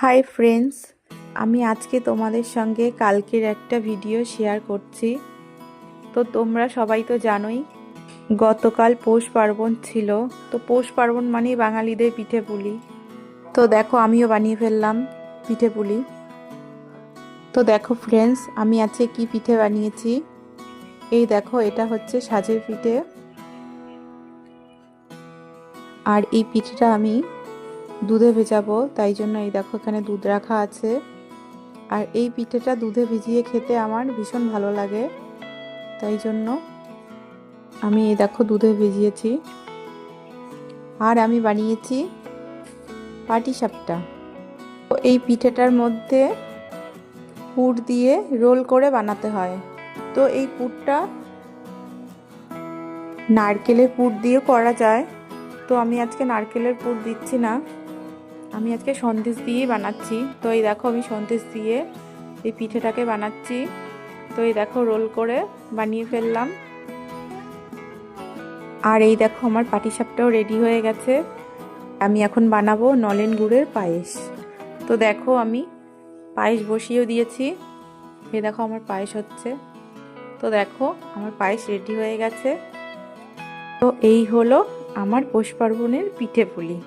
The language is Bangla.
হাই ফ্রেন্ডস, আমি আজকে তোমাদের সঙ্গে কালকের একটা ভিডিও শেয়ার করছি। তো তোমরা সবাই তো জানোই, গতকাল পৌষ পার্বণ ছিল। তো পৌষ পার্বণ মানেই বাঙালিদের পিঠে পুলি। তো দেখো, আমিও বানিয়ে ফেললাম পিঠে পুলি। তো দেখো ফ্রেন্ডস, আমি আজকে কি পিঠে বানিয়েছি? এই দেখো, এটা হচ্ছে সাজের পিঠে। আর এই পিঠেটা আমি দুধে ভেজাবো, তাই জন্য এই দেখো এখানে দুধ রাখা আছে। আর এই পিঠেটা দুধে ভিজিয়ে খেতে আমার ভীষণ ভালো লাগে। তাই জন্য আমি এই দেখো দুধে ভিজিয়েছি। আর আমি বানিয়েছি পাটি সাপটা। তো এই পিঠেটার মধ্যে পুর দিয়ে রোল করে বানাতে হয়। তো এই পুরটা নারকেলের পুর দিয়ে করা যায়। তো আমি আজকে নারকেলের পুর দিচ্ছি না। আমি আজকে সন্দেশ দিয়েই বানাচ্ছি। তো এই দেখো আমি সন্দেশ দিয়ে এই পিঠেটাকে বানাচ্ছি। তো এই দেখো রোল করে বানিয়ে ফেললাম। আর এই দেখো আমার পাটিসাপটাও রেডি হয়ে গেছে। আমি এখন বানাবো নলেন গুড়ের পায়েস। তো দেখো আমি পায়েস বসিয়েও দিয়েছি। এই দেখো আমার পায়েস হচ্ছে। তো দেখো আমার পায়েস রেডি হয়ে গেছে। তো এই হলো আমার পৌষ পার্বণের পিঠে পুলি।